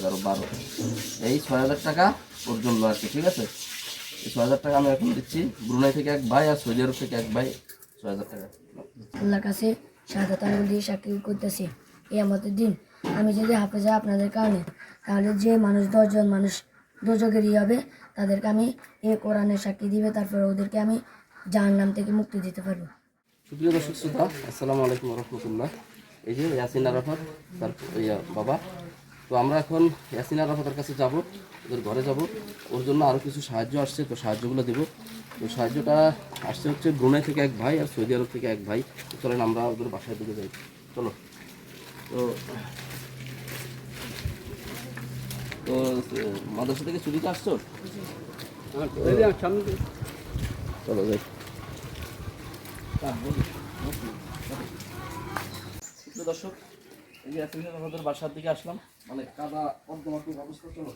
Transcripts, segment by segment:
এগারো বারো। এই ছয় হাজার টাকা ওর জন্য আর কি ঠিক আছে? এই ছয় হাজার টাকা আমি এখন দিচ্ছি ব্রুনাই থেকে এক ভাই আর সৌদি আরব থেকে এক ভাই ছয় হাজার টাকা। আল্লাহর কাছে আঙ্গুল দিয়ে সাক্ষী করতেছি। এই আমাদের দিন। আমি যদি হাফেজা আপনাদের কারণে তাহলে যে মানুষ দশজন মানুষ দুযোগেরই হবে তাদেরকে আমি এ কোরআনের সাক্ষী দিবে তারপরে ওদেরকে আমি জাহার নাম থেকে মুক্তি দিতে পারব। সুপ্রিয় দর্শক শ্রোতা আসসালামু আলাইকুম রহমতুল্লাহ। এই যে ইয়াসিন আরাফাত তার বাবা তো আমরা এখন ইয়াসিন আরাফাতের কাছে যাব, ওদের ঘরে যাব। ওর জন্য আরও কিছু সাহায্য আসছে, তো সাহায্যগুলো দেবো। তো সাহায্যটা আসছে হচ্ছে ব্রুনাই থেকে এক ভাই আর সৌদি আরব থেকে এক ভাই। চলেন আমরা ওদের বাসায় দিকে যাই। চলো। তো তো, মাদ্রাসা থেকে চুরিতে আসছো? চলো যাই। দর্শক, এই যে বাসার দিকে আসলাম। মানে কাদা অর্ধমাত্রিক অবস্থা চলো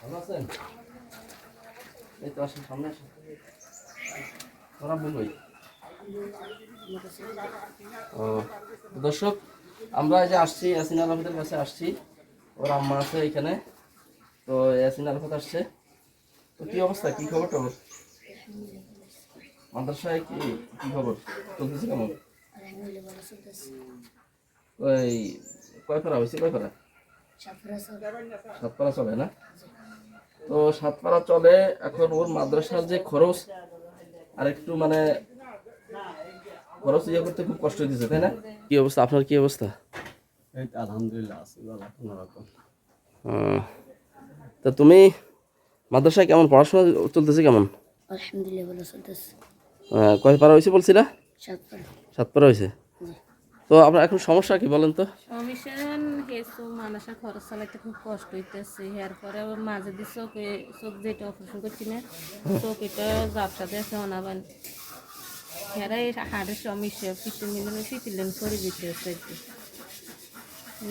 ভালো আছেন? এই তো ও, দর্শক, আমরা এই যে আসছি, ইয়াসিন আলহামদের কাছে আসছি। ওর আম্মা আছে এখানে। তো ইয়াসিন আলফত আসছে। তো কি অবস্থা? কি খবর টবর? মাদ্রাসায় কি কি খবর? চলতেছে কেমন? ওই কয় পারা হয়েছে কয় পারা সাতপাড়া চলে না? তো সাতপাড়া চলে এখন ওর মাদ্রাসার যে খরচ আর একটু মানে খরচ ইয়ে করতে খুব কষ্ট দিচ্ছে তাই না? কি অবস্থা? আপনার কি অবস্থা? এই আলহামদুলিল্লাহ তা তুমি মাদ্রাসায় কেমন? পড়াশোনা চলতেছে কেমন? আলহামদুলিল্লাহ ভালো চলতেছে। কয় পারা হয়েছে বলছিলা? সাত পারা। হয়েছে? তো আপনার এখন সমস্যা কি বলেন তো? হেসু মানুষের খরচ চালাইতে খুব কষ্ট হইতেছে। এরপরে মাঝে দিয়ে চোখে চোখ যেটা অপারেশন করছি না চোখ এটা জাপসাতে আছে অনাবান। হেরা এই হাড়ের সমস্যা করে দিতেছে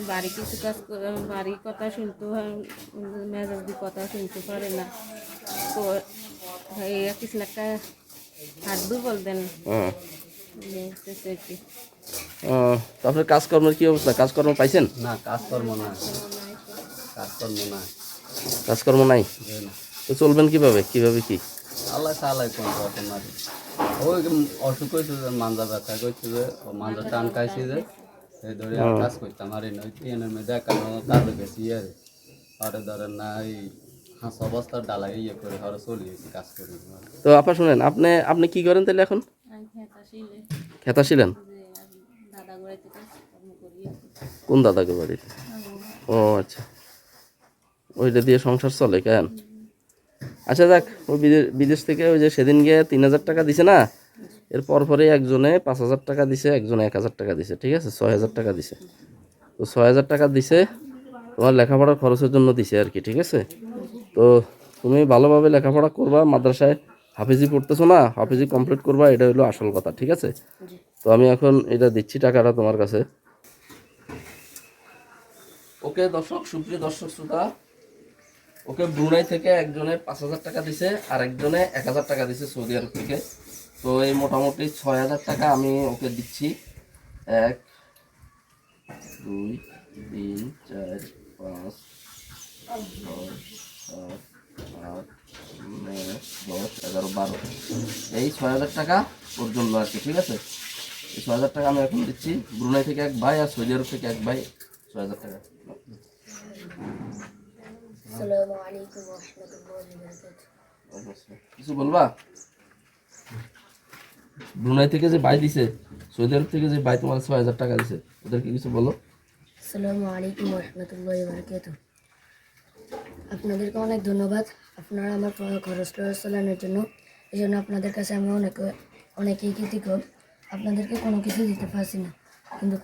বাড়ি কিছু কাজ বাড়ির কথা শুনতে হয় মেজাজ দিয়ে কথা শুনতে পারে না। তো এই কিছু একটা হাত দুর্বল দেন হ্যাঁ। দেখতেছে আর কি। তো আপনার কাজকর্মের কি অবস্থা? কাজকর্ম পাইছেন? না কাজকর্ম না কাজকর্ম না কাজকর্ম নাই? তো চলবেন কীভাবে? কীভাবে কি? আল্লাহ চালাই কোন রকম আর ওই অসুখ হয়েছে যে মাঞ্জা ব্যথা করছে যে ও মাঞ্জা টান খাইছে যে এই ধরে আর কাজ করতাম। আর এই নয় মধ্যে একান্ন কাজ গেছি আর। আরে ধরেন না এই ইয়ে করে হরে চলিয়েছি কাজ করি। তো আপা শুনেন আপনি আপনি কি করেন তাহলে এখন? খেতা ছিলেন। কোন দাদাকে বাড়িতে? ও আচ্ছা। ওইটা দিয়ে সংসার চলে কেন? আচ্ছা যাক ওই বিদেশ থেকে ওই যে সেদিন গিয়ে তিন হাজার টাকা দিছে না? এর পরপরে একজনে পাঁচ হাজার টাকা দিছে একজনে এক হাজার টাকা দিছে ঠিক আছে? ছয় হাজার টাকা দিছে। তো ছয় হাজার টাকা দিছে তোমার লেখাপড়ার খরচের জন্য দিছে আর কি ঠিক আছে? তো তুমি ভালোভাবে লেখাপড়া করবা মাদ্রাসায় হাফিজি পড়তেছো না হাফিজি কমপ্লিট করবা এটা হলো আসল কথা ঠিক আছে? তো আমি এখন এটা দিচ্ছি টাকাটা তোমার কাছে। ওকে দর্শক সুপ্রিয় দর্শক শ্রোতা ওকে ব্রুনাই থেকে একজনে পাঁচ হাজার টাকা দিছে আর একজনে এক হাজার টাকা দিছে সৌদি আরব থেকে। তো এই মোটামুটি ছয় হাজার টাকা আমি ওকে দিচ্ছি। এক দুই তিন চার পাঁচ ছয় দশ এগারো বারো এই ছয় হাজার টাকা ওর জন্য আর কি ঠিক আছে? এই ছয় হাজার টাকা আমি এখন দিচ্ছি। ব্রুনাই থেকে এক ভাই আর সৌদি আরব থেকে এক ভাই ছয় হাজার টাকা। আসসালামু আলাইকুম রহমতুল্লাহ আচ্ছা, কিছু বলবা? ব্রুনাই থেকে যে বাই দিছে সৌদি আরব থেকে যে বাই তোমার ছয় হাজার টাকা দিছে ওদেরকে কিছু বলো। আসসালামু আলাইকুম রহমতুল্লাহ বারকাত আপনাদেরকে অনেক ধন্যবাদ। আপনারা আমার খরচ টরচ চালানোর জন্য। এই জন্য আপনাদের কাছে আমি অনেক, অনেকেই কৃতজ্ঞ। আপনাদেরকে কোনো কিছু দিতে পারছি না। কিন্তু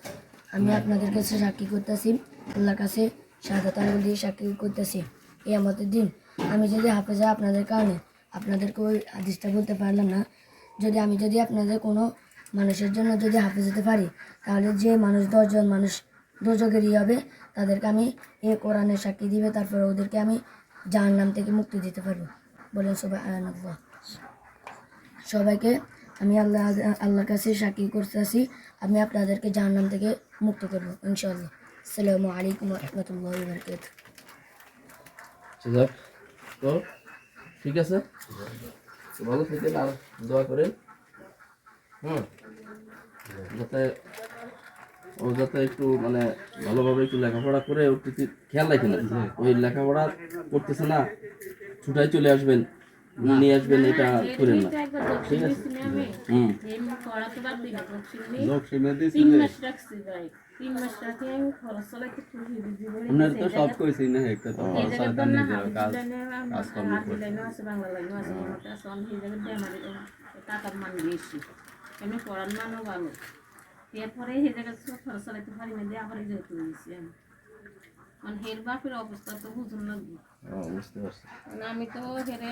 আমি আপনাদের কাছে সাক্ষী করতেছি। আল্লাহর কাছে সাদা দিয়ে সাক্ষী করতেছি। এই আমাদের দিন। আমি যদি হাফেজা আপনাদের কারণে আপনাদেরকে ওই আদিসটা বলতে পারলাম না, যদি আমি যদি আপনাদের কোনো মানুষের জন্য যদি হাফেজ হতে পারি, তাহলে যে মানুষ দশজন মানুষ দুযোগেরই হবে। তাদেরকে আমি এ কোরআনের সাক্ষী দিবে, তারপরে ওদেরকে আমি জাহার নাম থেকে মুক্তি দিতে পারব বলেন সবাই আয়ানুল্লাহ সবাইকে আমি আল্লাহ, আল্লাহর কাছে সাক্ষী করতে আছি আমি আপনাদেরকে জাহান্নাম থেকে মুক্ত করব ইনশাআল্লাহ। আসসালামু আলাইকুম রহমতুল্লাহ বরকাত ঠিক আছে? ভালো আর দোয়া করেন। হুম। যাতে ও যাতে একটু মানে ভালোভাবে একটু লেখাপড়া করে ওর প্রতি খেয়াল রাখেন ওই লেখাপড়া করতেছে না ছুটাই চলে আসবেন নিয়ে আসবেন এটা করেন না। দিচ্ছি আমি হুম। আপনার তো সব কইছি না একটা তো কাজ আছে আছে টাকার মান বেশি। এমনি পড়ার মানও ভালো। এরপরে এই জায়গায় সব খরচ চালাইতে পারি না দিয়ে আবার এই তুলে দিচ্ছি আমি। মানে হের বাপের অবস্থা তো বুঝুন না বুঝতে পারছি। মানে আমি তো হেরে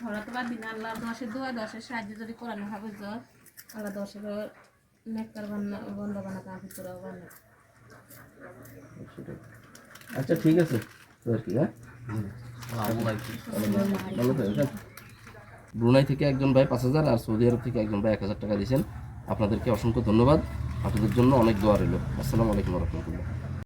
পড়াতে পারবি না আল্লাহ দশে দোয়া দশের সাহায্য যদি কোরআন হবে জ্বর আল্লাহ দশের নেকর বান্না বন্ধ বানা কাম করে বান্না আচ্ছা ঠিক আছে। তো আর কি হ্যাঁ? ব্রুনাই থেকে একজন ভাই পাঁচ হাজার আর সৌদি আরব থেকে একজন ভাই এক হাজার টাকা দিয়েছেন। আপনাদেরকে অসংখ্য ধন্যবাদ। আপনাদের জন্য অনেক দোয়া রইল। আসসালামু আলাইকুম রহমতুল্লাহ।